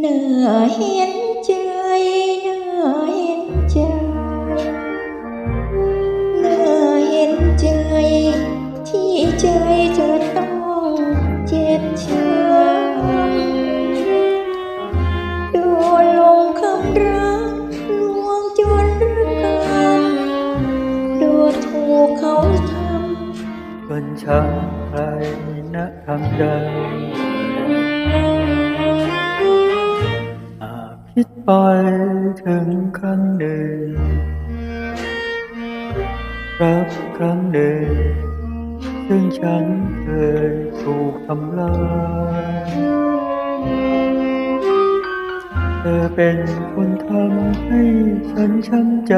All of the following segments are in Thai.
เหนื่อยเห็นใจเหนื่อยเห็นใจเหนื่อยเห็นใจที่ใจจะต้องเจ็บช้ำดูลงคำรักลวงจนรักกันดูถูกเขาทำจนช้ำใครนะทำใจ ไปถึงครั้งหนึ่ง รักครั้งหนึ่ง ซึ่งฉันเคยถูกทำลายเธอเป็นคนทำให้ฉันช้ำใจ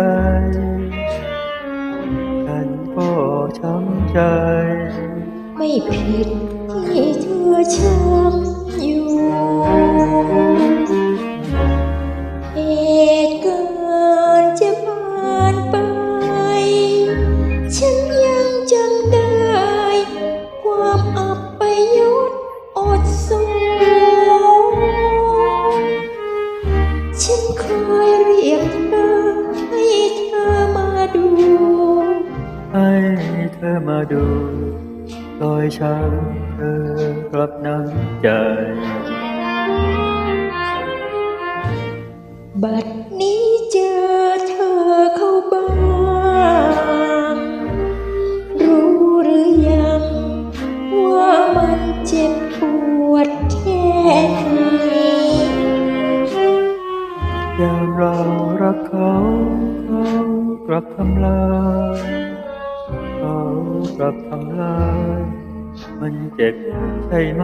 ฉันก็ช้ำใจ ไม่ผิดที่เธอช้ำ ธอมาดูรอยช้ำเธอกลับน้ำใจ บัดนี้เจอเธอเข้าบ้างรู้หรือยัง ว่ามันเจ็บปวดแค่ไหนยามเรารักเขาเขากลับทำลายเขา กับทำลาย มันเจ็บใช่ไหม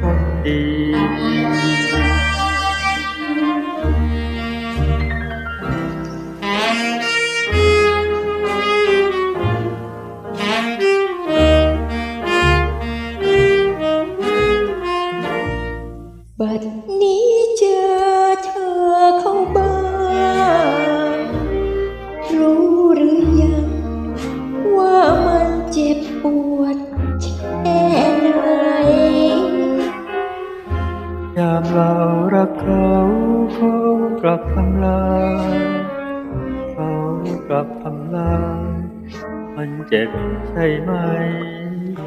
คนดี ยามเรารักเขาเขากลับทำลายเขากลับทำลายมันเจ็บใช่ไหม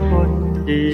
คนดี